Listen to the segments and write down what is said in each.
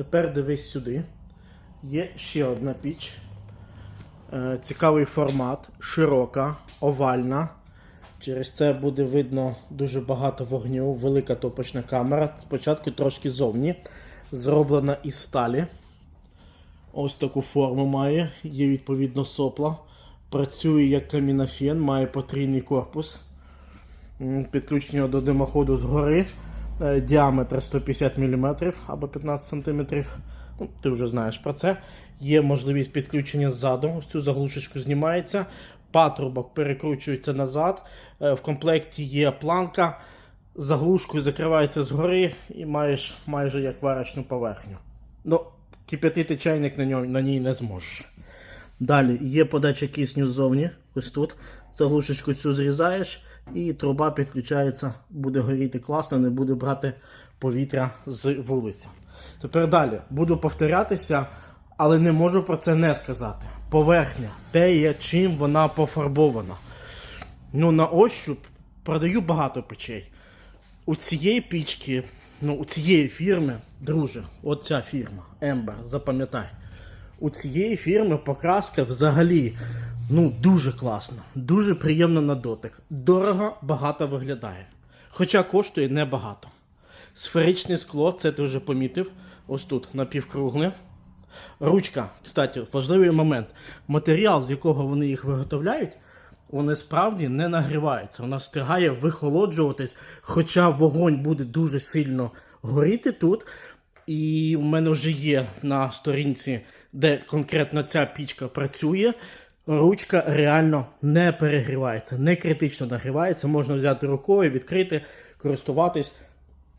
Тепер дивись сюди. Є ще одна піч. Е, Цікавий формат, широка, овальна. Через це буде видно дуже багато вогню, велика топочна камера. Спочатку трошки зовні. Зроблена із сталі. Ось таку форму має. Є відповідно сопла. Працює як камінофен, має потрійний корпус. Підключення до димоходу згори. Е, Діаметр 150 мм або 15 см. Ну, ти вже знаєш про це. Є можливість підключення ззаду. Ось цю заглушечку знімається. Патрубок перекручується назад. Е, В комплекті є планка. Заглушкою закривається згори і маєш майже як варочну поверхню. Ну, кип'ятити чайник на, ньому, на ній не зможеш. Далі є подача кисню ззовні, ось тут. Заглушечку цю зрізаєш, і труба підключається, буде горіти класно, не буде брати повітря з вулиці. Тепер далі буду повторятися, але не можу про це не сказати. Поверхня, те є, чим вона пофарбована. Ну, на ощуп продаю багато печей. У цієї пічки, ну, у цієї фірми, друже, от ця фірма, Ембер, запам'ятай. У цієї фірми покраска взагалі ну, дуже класна, дуже приємна на дотик. Дорого, багато виглядає. Хоча коштує небагато. Сферичне скло, це ти вже помітив. Ось тут напівкругле. Ручка, кстати, важливий момент. Матеріал, з якого вони їх виготовляють, вони справді не нагріваються. Вона встигає вихолоджуватись, хоча вогонь буде дуже сильно горіти тут. І у мене вже є на сторінці, де конкретно ця пічка працює. Ручка реально не перегрівається, не критично нагрівається. Можна взяти рукою, відкрити, користуватись.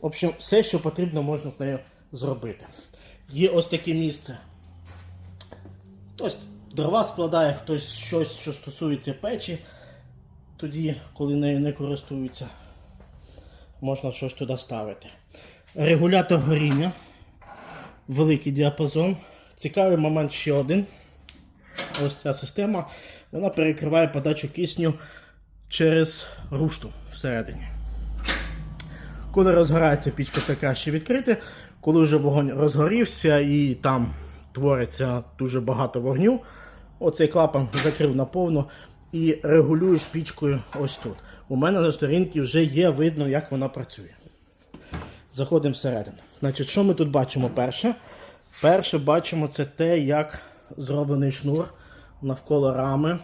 В общем, все, що потрібно, можна з нею зробити. Є ось таке місце. Хтось дрова складає, хтось щось, що стосується печі. Тоді, коли нею не користуються, можна щось туди ставити. Регулятор горіння, великий діапазон. Цікавий момент ще один. Ось ця система. Вона перекриває подачу кисню через рушту всередині. Коли розгорається пічка, це краще відкрити. Коли вже вогонь розгорівся і там твориться дуже багато вогню, оцей клапан закрив наповну і регулюєш пічкою ось тут. У мене на сторінці вже є видно, як вона працює. Заходимо всередину. Значить, що ми тут бачимо перше? Перше бачимо це те, як зроблений шнур навколо рами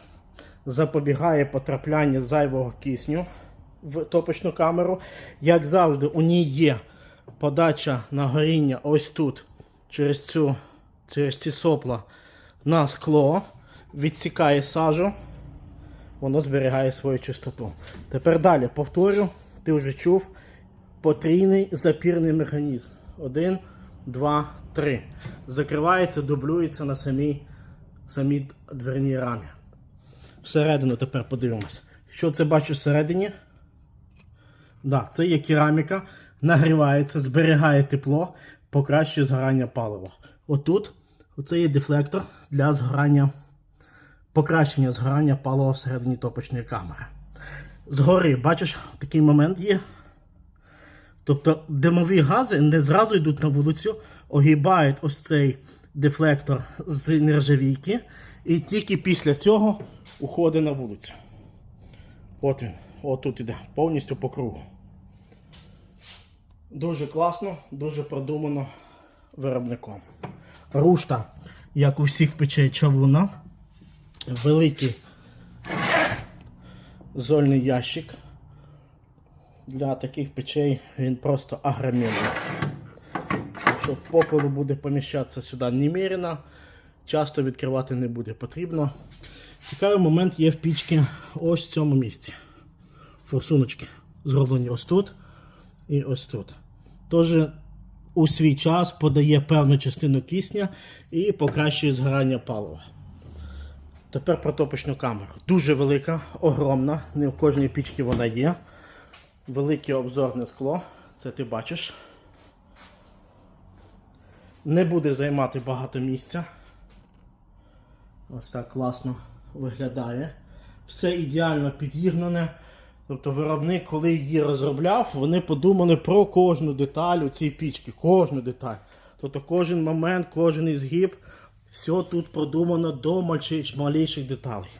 запобігає потрапляння зайвого кисню в топочну камеру. Як завжди, у ній є подача на горіння ось тут, через, цю, через ці сопла на скло, відсікає сажу, воно зберігає свою чистоту. Тепер далі повторю, ти вже чув потрійний запірний механізм. Один, два, три. Закривається, дублюється на самій, самій дверній рамі. Всередину тепер подивимось. Що це бачу всередині? Да, це є кераміка, нагрівається, зберігає тепло, покращує згорання палива. Отут оце є дефлектор для згорання, покращення згорання палива всередині топочної камери. Згори, бачиш, такий момент є. Тобто димові гази не зразу йдуть на вулицю, огибають ось цей дефлектор з нержавійки, і тільки після цього уходить на вулицю. От він, отут іде, повністю по кругу. Дуже класно, дуже продумано виробником. Рушта, як у всіх печей чавуна, великий зольний ящик. Для таких печей він просто агромірний. Якщо попелу буде поміщатися сюди немірено, часто відкривати не буде потрібно. Цікавий момент є в пічці ось в цьому місці. Форсуночки зроблені ось тут і ось тут. Тож у свій час подає певну частину кисня і покращує згорання палива. Тепер про топочну камеру. Дуже велика, огромна, не в кожній пічці вона є. Велике обзорне скло, це ти бачиш. Не буде займати багато місця. Ось так класно виглядає. Все ідеально підігнане. Тобто виробник, коли її розробляв, вони подумали про кожну деталь у цій пічці. Кожну деталь. Тобто кожен момент, кожен ізгиб, все тут продумано до малейших деталей.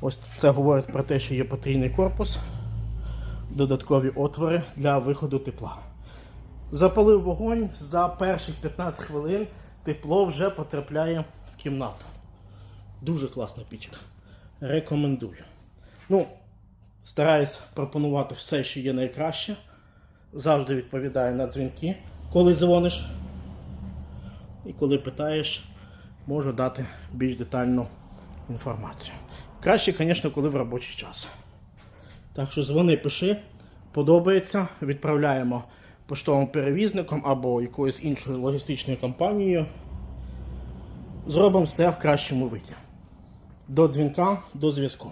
Ось це говорить про те, що є потрійний корпус, додаткові отвори для виходу тепла. Запалив вогонь, за перших 15 хвилин тепло вже потрапляє в кімнату. Дуже класна пічка. Рекомендую. Ну, стараюсь пропонувати все, що є найкраще. Завжди відповідаю на дзвінки, коли дзвониш. І коли питаєш, можу дати більш детальну інформацію. Краще, звісно, коли в робочий час. Так що дзвони, пиши, подобається, відправляємо поштовим перевізником або якоюсь іншою логістичною компанією. Зробимо все в кращому виді. До дзвінка, до зв'язку.